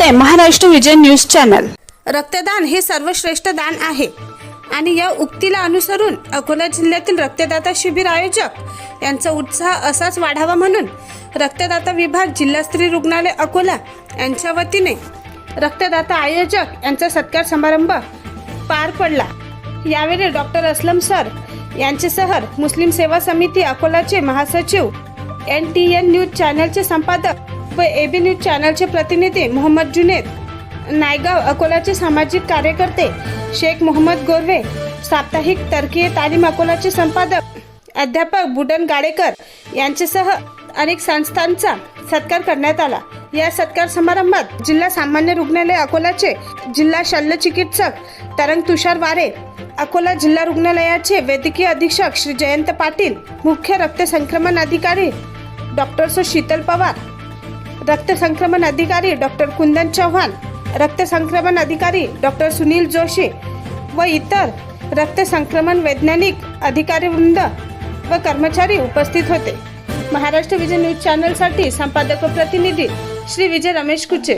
आहे महाराष्ट्र विजय news channel. रक्तदान हे सर्वश्रेष्ठ दान आहे. आणि या उक्तीला अनुसरून अकोला जिल्ह्यातील रक्तदाता शिबिर आयोजक यांचा उत्साह असाच वाढावा म्हणून रक्तदाता विभाग जिल्हास्तरीय रुग्णालय अकोला यांच्या वतीने रक्तदाता आयोजक यांचा सत्कार समारंभ पार पडला. यावेळी डॉक्टर असलम सर यांचे सहर मुस्लिम सेवा समिती अकोलाचे महासचिव एन टी एन न्यूज चॅनलचे संपादक व एबी न्यूज चॅनलचे प्रतिनिधी मोहम्मद जुनेद नायगाव अकोलाचे सामाजिक कार्यकर्ते शेख मोहम्मद गोरवे साप्ताहिक तरकीय तालीम अकोलाचे संपादक अध्यापक बुडन गाडेकर यांच्यासह अनेक संस्थांचा सत्कार करण्यात आला. या सत्कार समारंभात जिल्हा सामान्य रुग्णालय अकोलाचे जिल्हा शल्य चिकित्सक तरंग तुषार वारे अकोला जिल्हा रुग्णालयाचे वैद्यकीय अधीक्षक श्री जयंत पाटील मुख्य रक्त संक्रमण अधिकारी डॉक्टर सो शीतल पवार रक्त संक्रमण अधिकारी डॉक्टर कुंदन चव्हाण रक्त संक्रमण अधिकारी डॉक्टर सुनील जोशी व इतर रक्त संक्रमण वैज्ञानिक अधिकारी वृंद व कर्मचारी उपस्थित होते. महाराष्ट्र विजय न्यूज चॅनलसाठी संपादक व प्रतिनिधी श्री विजय रमेश कुचे.